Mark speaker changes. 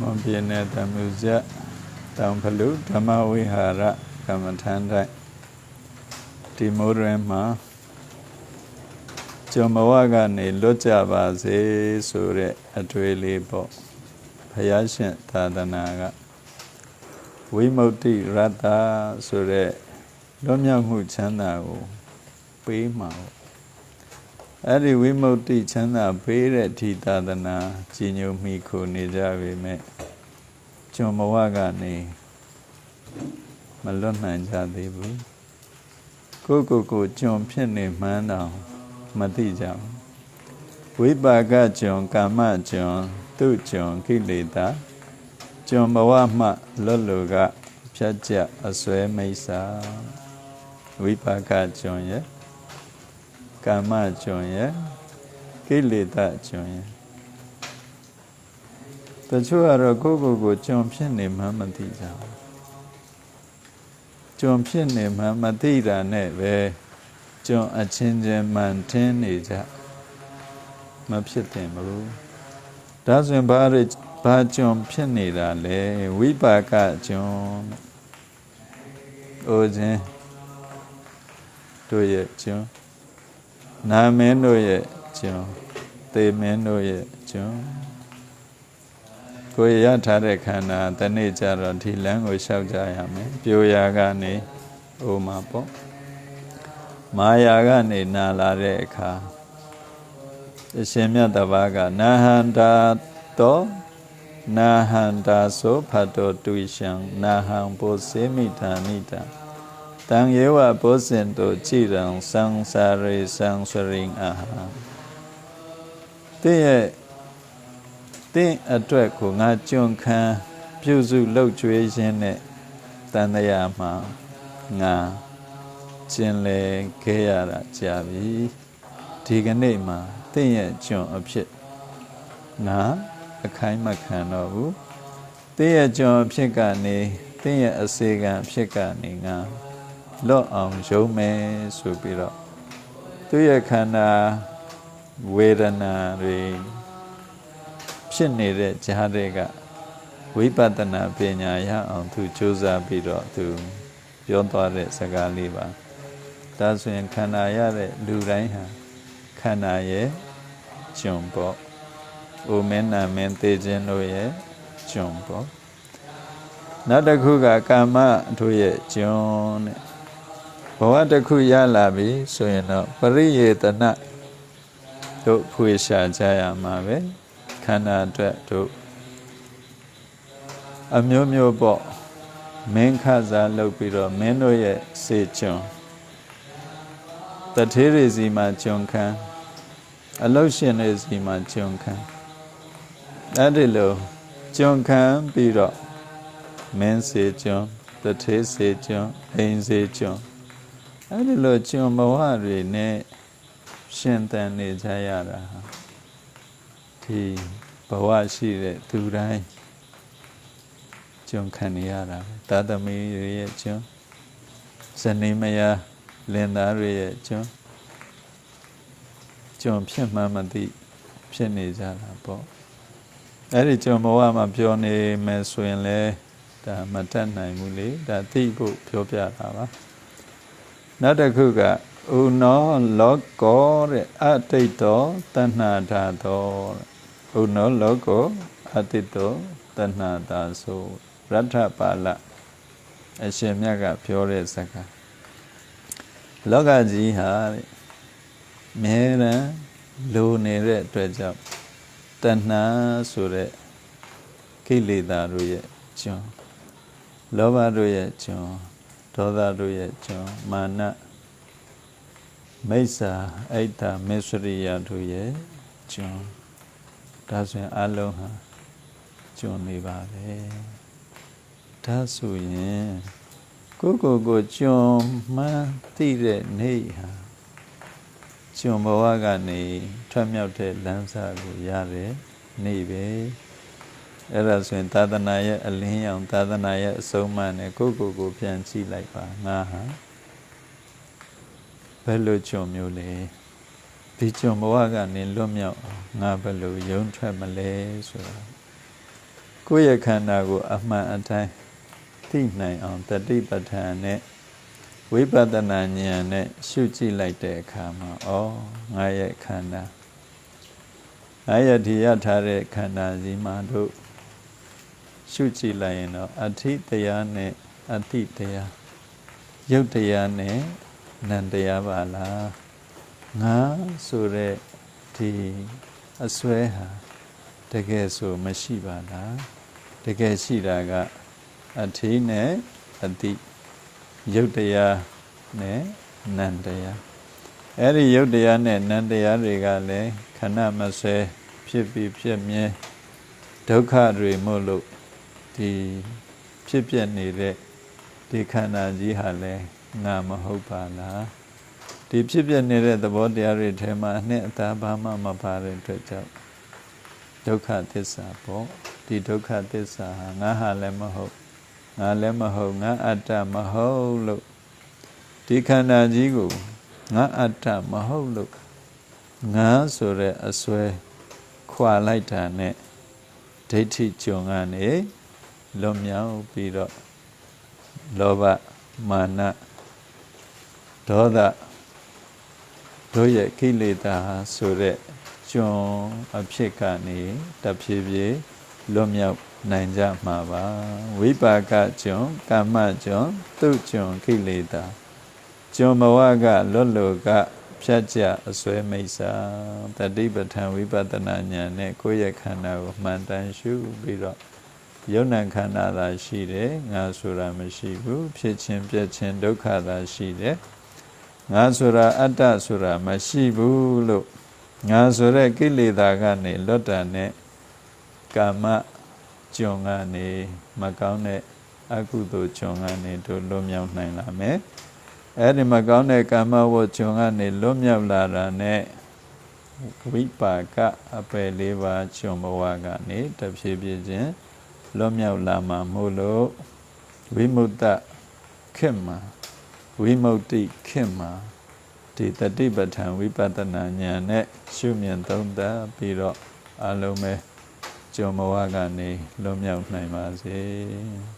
Speaker 1: မွန်ပြည်နယ်တမူဇက်တောင်ဖလူဓမ္မဝိဟာရကမ္မထန်တိုင်းဒီမိုးရင်းမှာကျော်မဝကနေလွတ်ကြပါစေဆိုတဲ့အတွေ့လေးပေါ့ဘုရားရှင်သာသနာကဝိမု ക്തി ရတ္တဆိုတဲ့လွတ်မြောက်မှုချမ်းသာကိုပေးမှာပေါ့ အဲ့ဒီဝိမု ക്തി ချမ်းသာပေးတဲ့ဒီသာသနာကြီးညိုမိခိုနေကြပေမဲ့ကျွန်ဘဝကနေမလွတ်နိုင်ကြသေးဘူးကိုကိုကိုကျွန်ဖြစ်နေမှန်းတော့မသိကြဘူးဝိပါကကျွန်ကာမကျွန်သူကျွန်ကိလေသာကျွန်ဘဝမှလွတ်လူကဖြတ်ကြအစွဲမိစ္ဆာဝိပါကကျွန်ရဲ့ ကာမကျွန်ရဲ့ကိလေသာကျွန်ရဲ့တချို့ကတော့ကိုယ့်ကိုယ်ကိုကျွန်ဖြစ်နေမှမသိကြဘူးကျွန်ဖြစ်နေမှမသိတာနဲ့ပဲကျွန်အချင်းချင်းမှန်ထင်းနေကြမဖြစ်တင်ဘူးဒါဆိုရင်ဘာရဘာကျွန်ဖြစ်နေတာလဲဝိပါကကျွန်အိုခြင်းတို့ရဲ့ကျွန် နာမင်းတို့ရဲ့ကျွန်သေမင်းတို့ရဲ့ကျွန်ကိုယ်ရထားတဲ့ခန္ဓာတနေ့ကျတော့ဒီလမ်းကိုလျှောက်ကြရမယ်ပြိုရာကနေအိုမှာပေါ့မာယာကနေနာလာတဲ့အခါအရှင်မြတ်တပါးကနာဟန္တာတောနာဟန္တာသောဖတ်တော်တူရှံနာဟံဘောစေမိတာနိတာ တံယေဝဘောဇင်တို့ကြည်ရန်သံစာရေသံစရင်အာဟာတည့်ရဲ့တင့်အတွက်ကိုငါကြွန်ခံပြုစုလှုပ်ကြွေးခြင်းနဲ့တန်တရားမှာငါကျင်လေခဲ့ရတာကြာပြီဒီကနေ့မှာတင့်ရဲ့ကြွန်အဖြစ်ငါအခိုင်းမခံတော့ဘူးတင့်ရဲ့ကြွန်အဖြစ်ကနေတင့်ရဲ့အစေခံအဖြစ်ကနေငါ လော့အောင်ရုံးမယ်ဆိုပြီးတော့သူ့ရဲ့ခန္ဓာဝေဒနာတွေဖြစ်နေတဲ့ဈာတွေကဝိပဿနာပညာရအောင်သူစူးစမ်းပြီးတော့သူပြောသွားတဲ့စကားလေးပါဒါဆိုရင်ခန္ဓာရတဲ့လူတိုင်းဟာခန္ဓာရဲ့ဂျုံပေါ့။အိုမင်းနာမင်းသေခြင်းတို့ရဲ့ဂျုံပေါ့။နောက်တစ်ခုကကာမတို့ရဲ့ဂျုံတဲ့ ဘဝတစ်ခုရလာပြီဆိုရင်တော့ပရိယေတနတို့ဖွေရှာကြရမှာပဲခန္ဓာအတွက်တို့အမျိုးမျိုးပေါ့မင်းခစားလုပ်ပြီးတော့မင်းတို့ရဲ့စေကျွန်းတထေးတွေစီမှာကျွန်းခံအလုတ်ရှင်တွေစီမှာကျွန်းခံအဲ့ဒီလိုကျွန်းခံပြီးတော့မင်းစေကျွန်းတထေးစေကျွန်းအိမ်စေကျွန်း အဲ့ဒီလိုကျွန်းဘဝတွေနဲ့ရှင်သန်နေကြရတာဒီဘဝရှိတဲ့သူတိုင်းကျွန်းခံနေရတာသာသမီတွေရဲ့ကျွန်းဇနီးမယားလင်သားတွေရဲ့ကျွန်းကျွန်းဖြစ်မှမသိဖြစ်နေကြတာပေါ့အဲ့ဒီကျွန်းဘဝမှာပြောနေမယ်ဆိုရင်လေဒါမတတ်နိုင်ဘူးလေဒါသိဖို့ပြောပြတာပါ နောက်တစ်ခုကဥနောလောကောတဲ့အတိတ်တောတဏ္ဍာဓာတောဥနောလောကောအတိတ်တောတဏ္ဍာဓာဆိုရထပါဠအရှင်မြတ်ကပြောတဲ့စကားလောကကြီးဟာမြဲတမ်းလိုနေတဲ့အတွက်ကြောင့်တဏှာဆိုတဲ့ကိလေသာတို့ရဲ့ကျွန်းလောဘတို့ရဲ့ကျွန်း ဒေါသတို့ရဲ့ကျွန်းမာနမိစ္ဆာအိတ်တာမေစရိယတို့ရဲ့ကျွန်းဒါဆိုရင်အလုံးဟာကျွန်းနေပါပဲဒါဆိုရင်ကိုကိုကိုကျွန်းမှန်းသိတဲ့နေ့ဟာကျွန်းဘဝကနေထွက်မြောက်တဲ့လမ်းစာကိုရတယ်နေ့ပဲ အဲ့ဒါဆိုရင်သာသနာရဲ့အလင်းရောင်သာသနာရဲ့အဆုံးအမနဲ့ကိုကိုကိုပြန်ကြည့်လိုက်ပါငါဟာဘယ်လိုကျွန်းမျိုးလဲဒီကျွန်းဘဝကနေလွတ်မြောက်ငါဘယ်လိုယုံထွက်မလဲဆိုတာကိုယ့်ရဲ့ခန္ဓာကိုအမှန်အတိုင်းသိနိုင်အောင်တတိပဋ္ဌာန်နဲ့ဝိပဿနာဉာဏ်နဲ့ရှုကြည့်လိုက်တဲ့အခါမှာဩငါရဲ့ခန္ဓာငါရဲ့ဒီရထားတဲ့ခန္ဓာကြီးမှာတို့ ရှုကြည့်လိုက်ရင်တော့အဋ္ဌိတရားနဲ့အတိတရားရုပ်တရားနဲ့နံတရားပါလားငါဆိုတဲ့ဒီအစွဲဟာတကယ်ဆိုမရှိပါလားတကယ်ရှိတာကအဋ္ဌိနဲ့အတိရုပ်တရားနဲ့နံတရားအဲ့ဒီရုပ်တရားနဲ့နံတရားတွေကလည်းခဏမဆဲဖြစ်ပြီးဖြစ်မြဲဒုက္ခတွေမို့လို့ ဒီဖြစ်ပြနေတဲ့ဒီခန္ဓာကြီးဟာလည်းငါမဟုတ်ပါလားဒီဖြစ်ပြနေတဲ့သဘောတရားတွေထဲမှာအနှစ်အသာဘာမှမပါတဲ့အတွက်ကြောင့်ဒုက္ခသစ္စာပေါ့ဒီဒုက္ခသစ္စာဟာငါဟာလည်းမဟုတ်ငါလည်းမဟုတ်ငါအတ္တမဟုတ်လို့ဒီခန္ဓာကြီးကိုငါအတ္တမဟုတ်လို့ငါဆိုတဲ့အစွဲခွာလိုက်တာနဲ့ဒိဋ္ဌိကြုံကနေ လွန်မြောက်ပြီးတော့လောဘမာနဒေါသတို့ရဲ့ကိလေသာဆိုတဲ့ကျွန်အဖြစ်ကနေတဖြည်းဖြည်းလွတ်မြောက်နိုင်ကြမှာပါဝိပါကကျွန်ကာမကျွန်သူကျွန်ကိလေသာကျွန်ဘဝကလွတ်လို့ကဖြတ်ကြအစွဲမိစ္ဆာတတိပဋ္ဌာန်ဝိပဿနာဉာဏ်နဲ့ကိုယ့်ရဲ့ခန္ဓာကိုမှန်တမ်းရှုပြီးတော့ ယုံ nant ခန္ဓာသာရှိတယ်ငါဆိုတာမရှိဘူးဖြစ်ခြင်းပြည့်ခြင်းဒုက္ခသာရှိတယ်ငါဆိုတာအတ္တဆိုတာမရှိဘူးလို့ငါဆိုတဲ့ကိလေသာကနေလွတ်တာနဲ့ကာမကြုံကနေမကောင်းတဲ့အကုသိုလ်ကြုံကနေတို့လွတ်မြောက်နိုင်လာမယ်အဲ့ဒီမကောင်းတဲ့ကာမဝတ်ကြုံကနေလွတ်မြောက်လာတာနဲ့ဝိပါကအပယ်လေးပါးကြုံဘဝကနေတဖြည်းဖြည်းချင်း လွတ်မြောက်လာမှာမို့လို့ဝိမု ක්ත ခေတ်မှာဝိမု ക്തി ခေတ်မှာဒီတတိပဋ္ဌာန်ဝိပဿနာဉာဏ်နဲ့ရှုမြင်သုံးသပ်ပြီးတော့အလုံးပဲကြုံဘဝကနေလွတ်မြောက်နိုင်ပါစေ